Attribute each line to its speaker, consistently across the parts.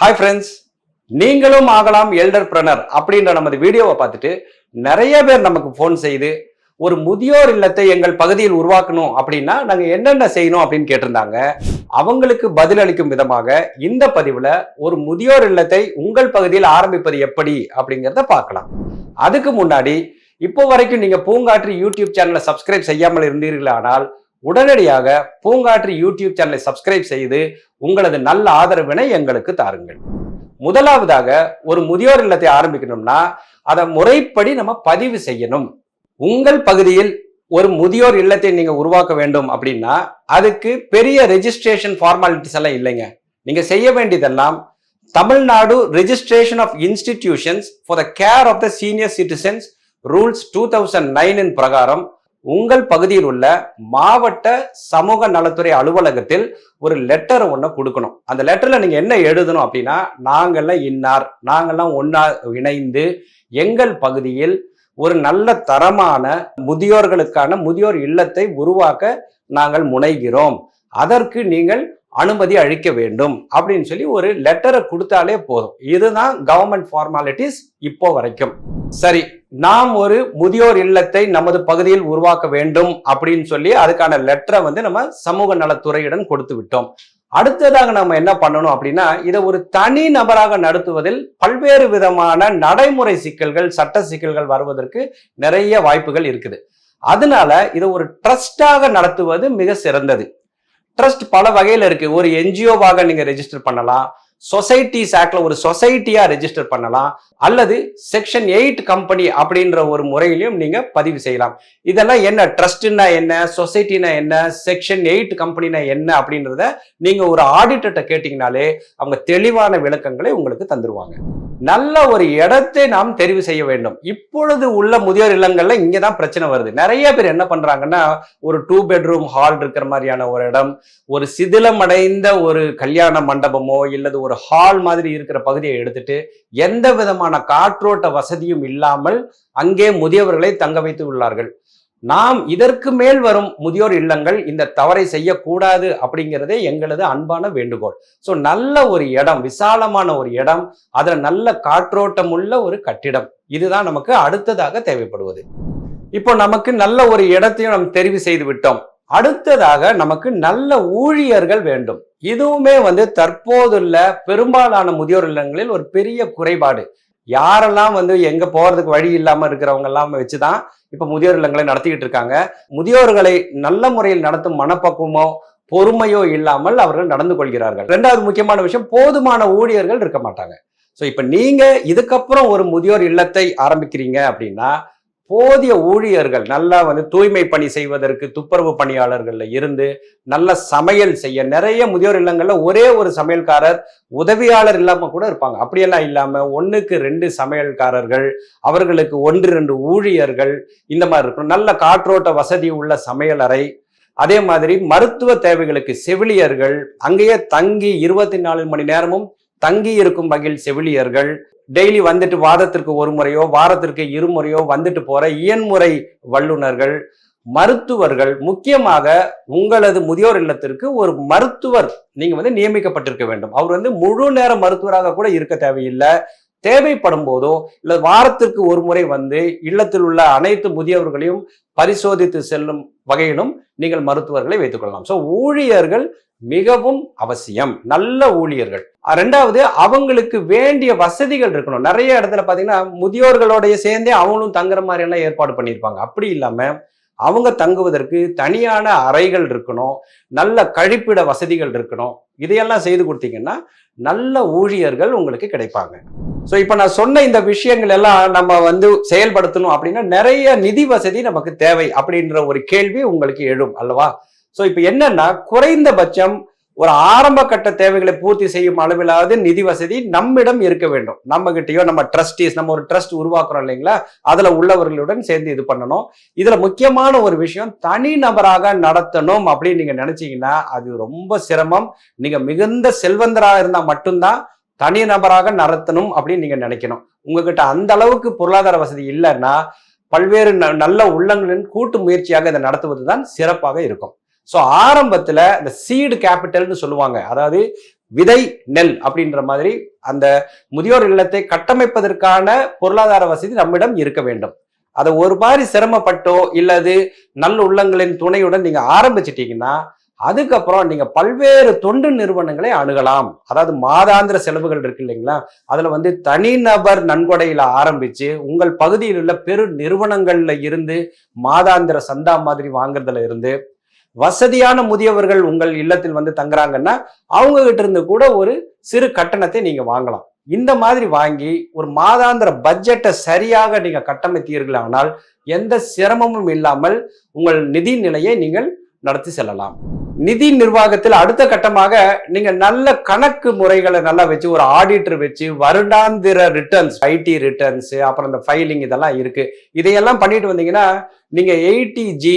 Speaker 1: Hi friends நீங்களும் ஆகலாம் elder பிரனர் அப்படின்ற நமது வீடியோவை பார்த்துட்டு நிறைய பேர் நமக்கு ஃபோன் செய்து ஒரு முதியோர் இல்லத்தை எங்கள் பகுதியில் உருவாக்கணும் அப்படின்னா நாங்கள் என்னென்ன செய்யணும் அப்படின்னு கேட்டிருந்தாங்க. அவங்களுக்கு பதிலளிக்கும் விதமாக இந்த பதிவில் ஒரு முதியோர் இல்லத்தை உங்கள் பகுதியில் ஆரம்பிப்பது எப்படி அப்படிங்கிறத பார்க்கலாம். அதுக்கு முன்னாடி இப்போ வரைக்கும் நீங்கள் பூங்காற்று யூடியூப் சேனலை சப்ஸ்கிரைப் செய்யாமல் இருந்தீர்களானால் உடனடியாக பூங்காற்று யூடியூப் சேனலை சப்ஸ்கிரைப் செய்து உங்களது நல்ல ஆதரவினை எங்களுக்கு தாருங்கள். முதலாவதாக ஒரு முதியோர் இல்லத்தை ஆரம்பிக்கணும்னா அதை முறைப்படி நம்ம பதிவு செய்யணும். உங்கள் பகுதியில் ஒரு முதியோர் இல்லத்தை நீங்க உருவாக்க வேண்டும் அப்படின்னா அதுக்கு பெரிய ரெஜிஸ்ட்ரேஷன் ஃபார்மாலிட்டிஸ் எல்லாம் இல்லைங்க. நீங்க செய்ய வேண்டியதெல்லாம் Tamil Nadu registration of institutions for the care of the senior citizens rules two thousand நைனின் பிரகாரம் உங்கள் பகுதியில் உள்ள மாவட்ட சமூக நலத்துறை அலுவலகத்தில் ஒரு லெட்டர் ஒன்று கொடுக்கணும். அந்த லெட்டரில் நீங்கள் என்ன எழுதணும் அப்படின்னா நாங்கெல்லாம் இன்னார் நாங்கள்லாம் ஒன்றா இணைந்து எங்கள் பகுதியில் ஒரு நல்ல தரமான முதியோர்களுக்கான முதியோர் இல்லத்தை உருவாக்க நாங்கள் முனைகிறோம். அதற்கு நீங்கள் அனுமதி அளிக்க வேண்டும் அப்படின்னு சொல்லி ஒரு லெட்டரை கொடுத்தாலே போதும். இதுதான் கவர்மெண்ட் ஃபார்மாலிட்டிஸ் இப்போ வரைக்கும். சரி நாம் ஒரு முதியோர் இல்லத்தை நமது பகுதியில் உருவாக்க வேண்டும் அப்படின்னு சொல்லி அதுக்கான லெட்டரை வந்து நம்ம சமூக நலத்துறையிடம் கொடுத்து விட்டோம். அடுத்ததாக நம்ம என்ன பண்ணணும் அப்படின்னா இதை ஒரு தனி நபராக நடத்துவதில் பல்வேறு விதமான நடைமுறை சிக்கல்கள் சட்ட சிக்கல்கள் வருவதற்கு நிறைய வாய்ப்புகள் இருக்குது. அதனால இதை ஒரு ட்ரஸ்டாக நடத்துவது மிக சிறந்தது. ட்ரஸ்ட் பல வகையில் இருக்கு. ஒரு என்ஜிஓவாக நீங்க ரெஜிஸ்டர் பண்ணலாம். சொசைட்டிஸ் ஆக்ட்ல ஒரு சொசைட்டியா ரெஜிஸ்டர் பண்ணலாம். அல்லது செக்ஷன் எயிட் கம்பெனி அப்படின்ற ஒரு முறையிலையும் நீங்க பதிவு செய்யலாம். இதெல்லாம் என்ன? ட்ரஸ்ட்னா என்ன? சொசைட்டினா என்ன? செக்ஷன் எயிட் கம்பெனினா என்ன? அப்படின்றத நீங்க ஒரு ஆடிட்டர்கிட்ட கேட்டீங்கனாலே அவங்க தெளிவான விளக்கங்களை உங்களுக்கு தந்துருவாங்க. நல்ல ஒரு இடத்தை நாம் தெரிவு செய்ய வேண்டும். இப்பொழுது உள்ள முதியோர் இல்லங்கள்ல இங்கதான் பிரச்சனை வருது. நிறைய பேர் என்ன பண்றாங்கன்னா ஒரு டூ பெட்ரூம் ஹால் இருக்கிற மாதிரியான ஒரு இடம் ஒரு சிதிலமடைந்த ஒரு கல்யாண மண்டபமோ இல்லது ஒரு ஹால் மாதிரி இருக்கிற பகுதியை எடுத்துட்டு எந்த விதமான காற்றோட்ட வசதியும் இல்லாமல் அங்கே முதியவர்களை தங்க வைத்து உள்ளார்கள். நாம் இதற்கு மேல் வரும் முதியோர் இல்லங்கள் இந்த தவறை செய்யக்கூடாது அப்படிங்கிறதே எங்களது அன்பான வேண்டுகோள். ஸோ நல்ல ஒரு இடம் விசாலமான ஒரு இடம் அதுல நல்ல காற்றோட்டம் உள்ள ஒரு கட்டிடம். இதுதான் நமக்கு அடுத்ததாக தேவைப்படுவது. இப்போ நமக்கு நல்ல ஒரு இடத்தையும் நாம் தெரிவு செய்து விட்டோம். அடுத்ததாக நமக்கு நல்ல ஊழியர்கள் வேண்டும். இதுவுமே வந்து தற்போதுள்ள பெரும்பாலான முதியோர் இல்லங்களில் ஒரு பெரிய குறைபாடு. யாரெல்லாம் வந்து எங்க போறதுக்கு வழி இல்லாம இருக்கிறவங்க எல்லாம் வச்சுதான் இப்ப முதியோர் இல்லங்களை நடத்திக்கிட்டு இருக்காங்க. முதியோர்களை நல்ல முறையில் நடத்தும் மனப்பக்குவமோ பொறுமையோ இல்லாமல் அவர்கள் நடந்து கொள்கிறார்கள். ரெண்டாவது முக்கியமான விஷயம் போதுமான ஊழியர்கள் இருக்க மாட்டாங்க. ஸோ இப்போ நீங்கள் இதுக்கப்புறம் ஒரு முதியோர் இல்லத்தை ஆரம்பிக்கிறீங்க அப்படின்னா போதிய ஊழியர்கள் நல்லா வந்து தூய்மை பணி செய்வதற்கு துப்புரவு பணியாளர்கள்ல இருந்து நல்ல சமையல் செய்ய நிறைய முதியோர் இல்லங்கள்ல ஒரே ஒரு சமையல்காரர் உதவியாளர் இல்லாம கூட இருப்பாங்க. அப்படியெல்லாம் இல்லாம ஒன்றுக்கு ரெண்டு சமையல்காரர்கள் அவர்களுக்கு ஒன்று ரெண்டு ஊழியர்கள் இந்த மாதிரி இருக்கும். நல்ல காற்றோட்ட வசதி உள்ள சமையலறை அதே மாதிரி மருத்துவ தேவைகளுக்கு செவிலியர்கள் அங்கேயே தங்கி இருபத்தி நாலு மணி நேரமும் தங்கி இருக்கும் வகையில் செவிலியர்கள் டெய்லி வந்துட்டு வாரத்திற்கு ஒரு முறையோ வாரத்திற்கு இருமுறையோ வந்துட்டு போற இயன்முறை வல்லுநர்கள் மருத்துவர்கள் முக்கியமாக உங்களது முதியோர் இல்லத்திற்கு ஒரு மருத்துவர் நீங்க வந்து நியமிக்கப்பட்டிருக்க வேண்டும். அவர் வந்து முழு நேர மருத்துவராக கூட இருக்க தேவையில்லை. தேவைப்படும் போதோ இல்ல வாரத்திற்கு ஒரு முறை வந்து இல்லத்தில் உள்ள அனைத்து முதியவர்களையும் பரிசோதித்து செல்லும் வகையிலும் நீங்கள் மருத்துவர்களை வைத்துக் கொள்ளலாம். ஸோ ஊழியர்கள் மிகவும் அவசியம். நல்ல ஊழியர்கள். ரெண்டாவது அவங்களுக்கு வேண்டிய வசதிகள் இருக்கணும். நிறைய இடத்துல பாத்தீங்கன்னா முதியோர்களோடைய சேர்ந்தே அவங்களும் தங்குற மாதிரி எல்லாம் ஏற்பாடு பண்ணியிருப்பாங்க. அப்படி இல்லாம அவங்க தங்குவதற்கு தனியான அறைகள் இருக்கணும். நல்ல கழிப்பிட வசதிகள் இருக்கணும். இதையெல்லாம் செய்து கொடுத்தீங்கன்னா நல்ல ஊழியர்கள் உங்களுக்கு கிடைப்பாங்க. ஸோ இப்போ நான் சொன்ன இந்த விஷயங்கள் எல்லாம் நம்ம வந்து செயல்படுத்தணும் அப்படின்னா நிறைய நிதி வசதி நமக்கு தேவை அப்படின்ற ஒரு கேள்வி உங்களுக்கு எழும் அல்லவா? ஸோ இப்போ என்னன்னா குறைந்தபட்சம் ஒரு ஆரம்ப கட்ட தேவைகளை பூர்த்தி செய்யும் அளவிலாவது நிதி வசதி நம்மிடம் இருக்க வேண்டும். நம்ம கிட்டயோ நம்ம ட்ரஸ்டீஸ் நம்ம ஒரு ட்ரஸ்ட் உருவாக்குறோம் இல்லைங்களா? அதுல உள்ளவர்களுடன் சேர்ந்து இது பண்ணணும். இதுல முக்கியமான ஒரு விஷயம் தனி நபராக நடத்தணும் அப்படின்னு நீங்க நினைச்சீங்கன்னா அது ரொம்ப சிரமம். நீங்க மிகுந்த செல்வந்தராக இருந்தா மட்டும்தான் தனி நபராக நடத்தணும் அப்படின்னு நீங்க நினைக்கணும். உங்ககிட்ட அந்த அளவுக்கு பொருளாதார வசதி இல்லைன்னா பல்வேறு நல்ல உள்ளங்களின் கூட்டு முயற்சியாக இதை நடத்துவது தான் சிறப்பாக இருக்கும். ஸோ ஆரம்பத்தில் இந்த சீடு கேபிட்டல்னு சொல்லுவாங்க. அதாவது விதை நெல் அப்படின்ற மாதிரி அந்த முதியோர் இல்லத்தை கட்டமைப்பதற்கான பொருளாதார வசதி நம்மிடம் இருக்க வேண்டும். அதை ஒரு மாதிரி சிரமப்பட்டோ இல்லது நல்ல உள்ளங்களின் துணையுடன் நீங்கள் ஆரம்பிச்சிட்டீங்கன்னா அதுக்கப்புறம் நீங்க பல்வேறு தொண்டு நிறுவனங்களை அணுகலாம். அதாவது மாதாந்திர செலவுகள் இருக்கு இல்லைங்களா? அதுல வந்து தனிநபர் நன்கொடையில ஆரம்பிச்சு உங்கள் பகுதியில் உள்ள பெரு நிறுவனங்கள்ல இருந்து மாதாந்திர சந்தா மாதிரி வாங்குறதுல இருந்து வசதியான முதியவர்கள் உங்கள் இல்லத்தில் வந்து தங்குறாங்கன்னா அவங்க கிட்ட இருந்து கூட ஒரு சிறு கட்டணத்தை நீங்க வாங்கலாம். இந்த மாதிரி வாங்கி ஒரு மாதாந்திர பட்ஜெட்டை சரியாக நீங்க கட்டமைத்தீர்களானால் எந்த சிரமமும் இல்லாமல் உங்கள் நிதி நிலையை நீங்கள் நடத்தி செல்லலாம். நிதி நிர்வாகத்தில் அடுத்த கட்டமாக நீங்க நல்ல கணக்கு முறைகளை நல்லா வச்சு ஒரு ஆடிட்டர் வச்சு வருடாந்திர ரிட்டர்ன்ஸ் ஐடி ரிட்டர்ன்ஸ் அப்புறம் இந்த ஃபைலிங் இதெல்லாம் இருக்கு. இதையெல்லாம் பண்ணிட்டு வந்தீங்கன்னா நீங்க eighty G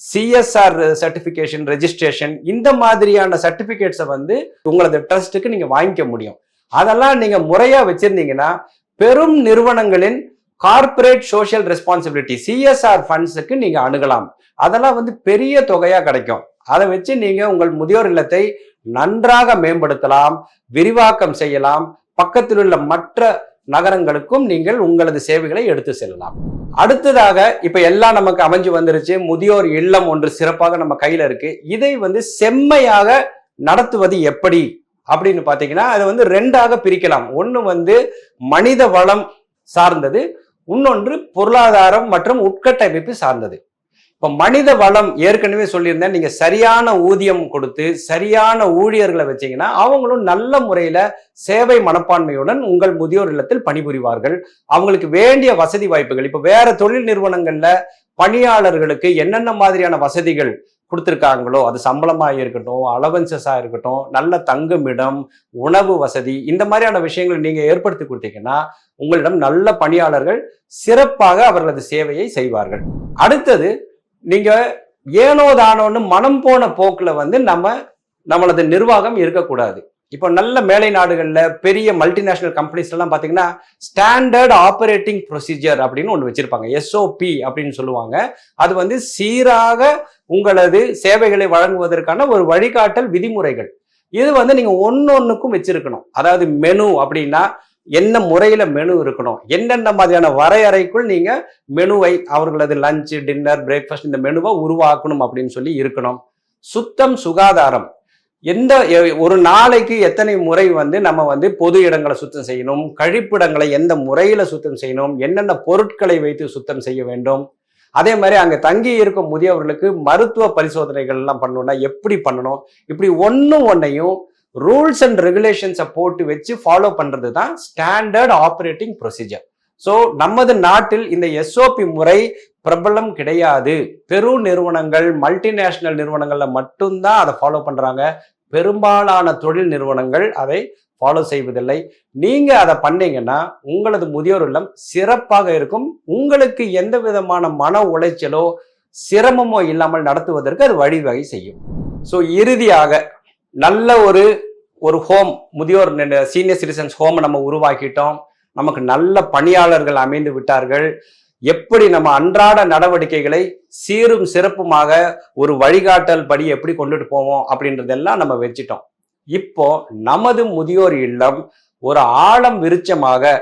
Speaker 1: CSR certification registration இந்த மாதிரியான சர்டிபிகேட்ஸை வந்து உங்களது ட்ரஸ்ட்டுக்கு நீங்க வாங்கிக்க முடியும். அதெல்லாம் நீங்க முறையா வச்சிருந்தீங்கன்னா பெரும் நிறுவனங்களின் கார்ப்பரேட் சோஷியல் ரெஸ்பான்சிபிலிட்டி சிஎஸ்ஆர் ஃபண்ட்ஸுக்கு நீங்க அணுகலாம். அதெல்லாம் வந்து பெரிய தொகையா கிடைக்கும். அதை வச்சு நீங்க உங்கள் முதியோர் இல்லத்தை நன்றாக மேம்படுத்தலாம் விரிவாக்கம் செய்யலாம் பக்கத்தில் உள்ள மற்ற நகரங்களுக்கும் நீங்கள் உங்களது சேவைகளை எடுத்து செல்லலாம். அடுத்ததாக இப்ப எல்லாம் நமக்கு அமைஞ்சு வந்துருச்சு முதியோர் இல்லம் ஒன்று சிறப்பாக நம்ம கையில இருக்கு. இதை வந்து செம்மையாக நடத்துவது எப்படி? அப்படின்னு பாத்தீங்கன்னா அதை வந்து ரெண்டாக பிரிக்கலாம். ஒன்று வந்து மனித வளம் சார்ந்தது இன்னொன்று பொருளாதாரம் மற்றும் உட்கட்டமைப்பு சார்ந்தது. இப்போ மனித வளம் ஏற்கனவே சொல்லியிருந்தேன். நீங்கள் சரியான ஊதியம் கொடுத்து சரியான ஊழியர்களை வச்சீங்கன்னா அவங்களும் நல்ல முறையில் சேவை மனப்பான்மையுடன் உங்கள் முதியோர் இல்லத்தில் பணிபுரிவார்கள். அவங்களுக்கு வேண்டிய வசதி வாய்ப்புகள் இப்போ வேற தொழில் நிறுவனங்களில் பணியாளர்களுக்கு என்னென்ன மாதிரியான வசதிகள் கொடுத்துருக்காங்களோ அது சம்பளமாக இருக்கட்டும் அலவன்சஸாக இருக்கட்டும் நல்ல தங்குமிடம் உணவு வசதி இந்த மாதிரியான விஷயங்களை நீங்கள் ஏற்படுத்தி கொடுத்தீங்கன்னா உங்களிடம் நல்ல பணியாளர்கள் சிறப்பாக அவர்களது சேவையை செய்வார்கள். அடுத்தது நீங்க ஏனோ தானோன்னு மனம் போன போக்கில் வந்து நம்ம நம்மளது நிர்வாகம் இருக்கக்கூடாது. இப்போ நல்ல மேலை நாடுகளில் பெரிய மல்டிநேஷனல் கம்பெனிஸ்லாம் பார்த்தீங்கன்னா ஸ்டாண்டர்ட் ஆப்ரேட்டிங் ப்ரொசீஜர் அப்படின்னு ஒன்று வச்சுருப்பாங்க. எஸ்ஓபி அப்படின்னு சொல்லுவாங்க. அது வந்து சீராக உங்களது சேவைகளை வழங்குவதற்கான ஒரு வழிகாட்டல் விதிமுறைகள். இது வந்து நீங்கள் ஒன்று ஒன்றுக்கும் வச்சிருக்கணும். அதாவது மெனு அப்படின்னா என்ன முறையில் மெனு இருக்கணும்? என்னென்ன மாதிரியான வரையறைக்குள் நீங்கள் மெனுவை அவர்களது லஞ்சு டின்னர் பிரேக்ஃபாஸ்ட் இந்த மெனுவை உருவாக்கணும் அப்படின்னு சொல்லி இருக்கணும். சுத்தம் சுகாதாரம். எந்த ஒரு நாளைக்கு எத்தனை முறை வந்து நம்ம வந்து பொது இடங்களை சுத்தம் செய்யணும்? கழிப்பிடங்களை எந்த முறையில் சுத்தம் செய்யணும்? என்னென்ன பொருட்களை வைத்து சுத்தம் செய்ய வேண்டும்? அதே மாதிரி அங்கே தங்கி இருக்கும் முதியவர்களுக்கு மருத்துவ பரிசோதனைகள்லாம் பண்ணணும்னா எப்படி பண்ணணும்? இப்படி ஒன்றும் ஒன்றையும் ரூல்ஸ் அண்ட் ரெகுலேஷன்ஸை போட்டு வச்சு ஃபாலோ பண்ணுறது தான் ஸ்டாண்டர்ட் ஆப்ரேட்டிங் ப்ரொசீஜர் ஸோ நமது நாட்டில் இந்த எஸ்ஓபி முறை பிரபலம் கிடையாது. பெரு நிறுவனங்கள் மல்டிநேஷனல் நிறுவனங்களில் மட்டும்தான் அதை ஃபாலோ பண்ணுறாங்க பெரும்பாலான தொழில் நிறுவனங்கள் அதை ஃபாலோ செய்வதில்லை. நீங்கள் அதை பண்ணீங்கன்னா உங்களது முதியோர் இல்லம் சிறப்பாக இருக்கும். உங்களுக்கு எந்த விதமான மன உளைச்சலோ சிரமமோ இல்லாமல் நடத்துவதற்கு அது வழிவகை செய்யும். ஸோ இறுதியாக நல்ல ஒரு ஒரு ஹோம் முதியோர் சீனியர் சிட்டிசன்ஸ் ஹோம் நம்ம உருவாக்கிட்டோம். நமக்கு நல்ல பணியாளர்கள் அமைந்து விட்டார்கள். எப்படி நம்ம அன்றாட நடவடிக்கைகளை சீரும் சிறப்புமாக ஒரு வழிகாட்டல் படி எப்படி கொண்டுட்டு போவோம் அப்படின்றதெல்லாம் நம்ம வச்சிட்டோம். இப்போ நமது முதியோர் இல்லம் ஒரு ஆழம் விருட்சமாக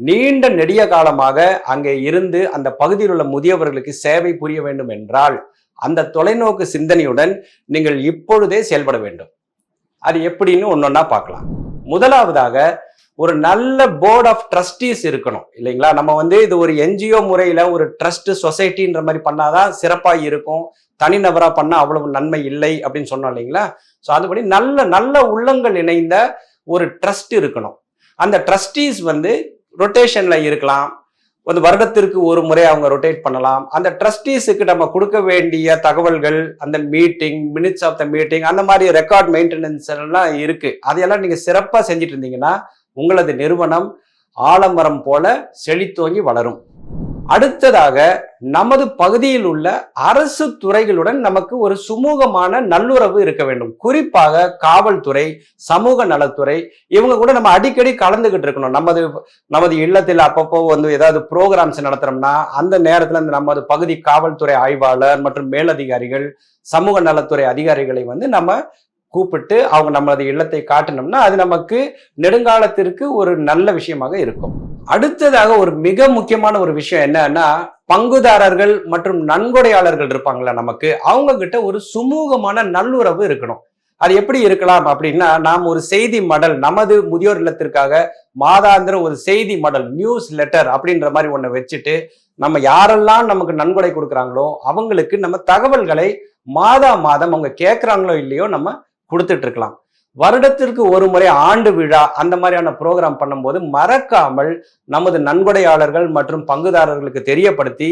Speaker 1: நீண்ட நெடிய காலமாக அங்கே இருந்து அந்த பகுதியில் உள்ள முதியவர்களுக்கு சேவை புரிய வேண்டும் என்றால் அந்த தொலைநோக்கு சிந்தனையுடன் நீங்கள் இப்பொழுதே செயல்பட வேண்டும். அது எப்படின்னு ஒன்னொன்னா பார்க்கலாம். முதலாவதாக ஒரு நல்ல போர்ட் ஆஃப் ட்ரஸ்டீஸ் இருக்கணும் இல்லைங்களா? நம்ம வந்து இது ஒரு என்ஜிஓ முறையில் ஒரு ட்ரஸ்ட் சொசைட்டின்ற மாதிரி பண்ணாதான் சிறப்பாக இருக்கும். தனிநபராக பண்ணால் அவ்வளவு நன்மை இல்லை அப்படின்னு சொன்னோம் இல்லைங்களா? ஸோ அதுபடி நல்ல நல்ல உள்ளங்கள் இணைந்த ஒரு ட்ரஸ்ட் இருக்கணும். அந்த ட்ரஸ்டீஸ் வந்து ரொட்டேஷனில் இருக்கலாம். ஒரு வருடத்திற்கு ஒரு முறை அவங்க ரொட்டேட் பண்ணலாம். அந்த ட்ரஸ்டீஸுக்கு நம்ம கொடுக்க வேண்டிய தகவல்கள் அந்த meeting minutes of the meeting அந்த மாதிரி ரெக்கார்ட் மெயின்டெனன்ஸ் எல்லாம் இருக்கு. அதையெல்லாம் நீங்க சிறப்பாக செஞ்சுட்டு இருந்தீங்கன்னா உங்களது நிறுவனம் ஆலமரம் போல செழித்தோங்கி வளரும். அடுத்ததாக நமது பகுதியில் உள்ள அரசு துறைகளுடன் நமக்கு ஒரு சுமூகமான நல்லுறவு இருக்க வேண்டும். குறிப்பாக காவல்துறை சமூக நலத்துறை இவங்க கூட நம்ம அடிக்கடி கலந்துகிட்டு இருக்கணும். நமது நமது இல்லத்தில் அப்பப்போ வந்து ஏதாவது ப்ரோக்ராம்ஸ் நடத்துறோம்னா அந்த நேரத்தில் இந்த நமது பகுதி காவல்துறை ஆய்வாளர் மற்றும் மேலதிகாரிகள் சமூக நலத்துறை அதிகாரிகளை வந்து நம்ம கூப்பிட்டு அவங்க நமது இல்லத்தை காட்டினோம்னா அது நமக்கு நெடுங்காலத்திற்கு ஒரு நல்ல விஷயமாக இருக்கும். அடுத்ததாக ஒரு மிக முக்கியமான ஒரு விஷயம் என்னன்னா பங்குதாரர்கள் மற்றும் நன்கொடையாளர்கள் இருப்பாங்களா நமக்கு அவங்க கிட்ட ஒரு சுமூகமான நல்லுறவு இருக்கணும். அது எப்படி இருக்கலாம் அப்படின்னா நாம் ஒரு செய்தி மடல் நமது முதியோர் இல்லத்திற்காக மாதாந்திர ஒரு செய்தி மடல் நியூஸ் லெட்டர் அப்படின்ற மாதிரி ஒண்ணு வச்சுட்டு நம்ம யாரெல்லாம் நமக்கு நன்கொடை கொடுக்குறாங்களோ அவங்களுக்கு நம்ம தகவல்களை மாதா மாதம் அவங்க கேட்குறாங்களோ இல்லையோ நம்ம கொடுத்துட்டு இருக்கலாம். வருடத்திற்கு ஒரு முறை ஆண்டு விழா அந்த மாதிரியான ப்ரோக்ராம் பண்ணும்போது மறக்காமல் நமது நன்கொடையாளர்கள் மற்றும் பங்குதாரர்களுக்கு தெரியப்படுத்தி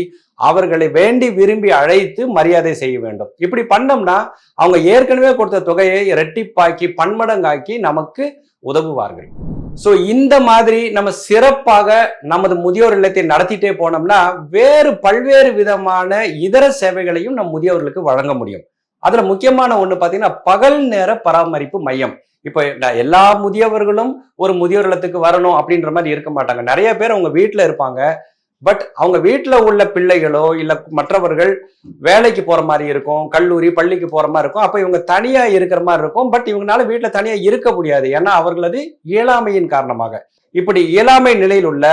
Speaker 1: அவர்களை வேண்டி விரும்பி அழைத்து மரியாதை செய்ய வேண்டும். இப்படி பண்ணோம்னா அவங்க ஏற்கனவே கொடுத்த தொகையை இரட்டிப்பாக்கி பன்மடங்காக்கி நமக்கு உதவுவார்கள். ஸோ இந்த மாதிரி நம்ம சிறப்பாக நமது முதியோர் இல்லத்தை நடத்திட்டே போனோம்னா வேறு பல்வேறு விதமான இதர சேவைகளையும் நம் முதியோர்களுக்கு வழங்க முடியும். அதுல முக்கியமான ஒண்ணு பாத்தீங்கன்னா பகல் நேர பராமரிப்பு மையம். இப்போ எல்லா முதியவர்களும் ஒரு முதியோர் இல்லத்துக்கு வரணும் அப்படின்ற மாதிரி இருக்க மாட்டாங்க. நிறைய பேர் அவங்க வீட்டுல இருப்பாங்க. பட் அவங்க வீட்டுல உள்ள பிள்ளைகளோ இல்ல மற்றவர்கள் வேலைக்கு போற மாதிரி இருக்கும் கல்லூரி பள்ளிக்கு போற மாதிரி இருக்கும். அப்ப இவங்க தனியா இருக்கிற மாதிரி இருக்கும். பட் இவங்களால வீட்டுல தனியா இருக்க முடியாது. ஏன்னா அவர்களது இயலாமையின் காரணமாக. இப்படி இயலாமை நிலையில் உள்ள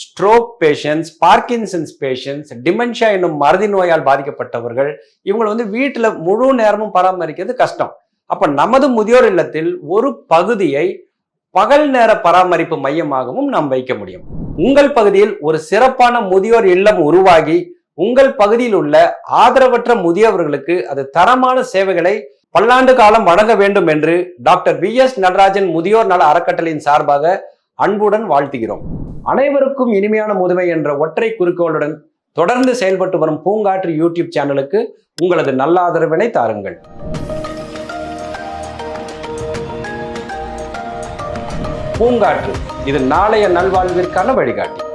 Speaker 1: stroke patients Parkinson's patients dementia என்னும் மறதி நோயால் பாதிக்கப்பட்டவர்கள் இவங்களை வந்து வீட்டில் முழு நேரமும் பராமரிக்கிறது கஷ்டம். அப்போ நமது முதியோர் இல்லத்தில் ஒரு பகுதியை பகல் நேர பராமரிப்பு மையமாகவும் நாம் வைக்க முடியும். உங்கள் பகுதியில் ஒரு சிறப்பான முதியோர் இல்லம் உருவாகி உங்கள் பகுதியில் உள்ள ஆதரவற்ற முதியவர்களுக்கு அது தரமான சேவைகளை பல்லாண்டு காலம் வழங்க வேண்டும் என்று டாக்டர் வி எஸ் நடராஜன் முதியோர் நல அறக்கட்டளையின் சார்பாக அன்புடன் வாழ்த்துகிறோம். அனைவருக்கும் இனிமையான முதுமை என்ற ஒற்றை குறிக்கோளுடன் தொடர்ந்து செயல்பட்டு வரும் பூங்காற்று யூடியூப் சேனலுக்கு உங்களது நல்ல ஆதரவினை தாருங்கள். பூங்காற்று இது நாளைய நல்வாழ்விற்கான வழிகாட்டி.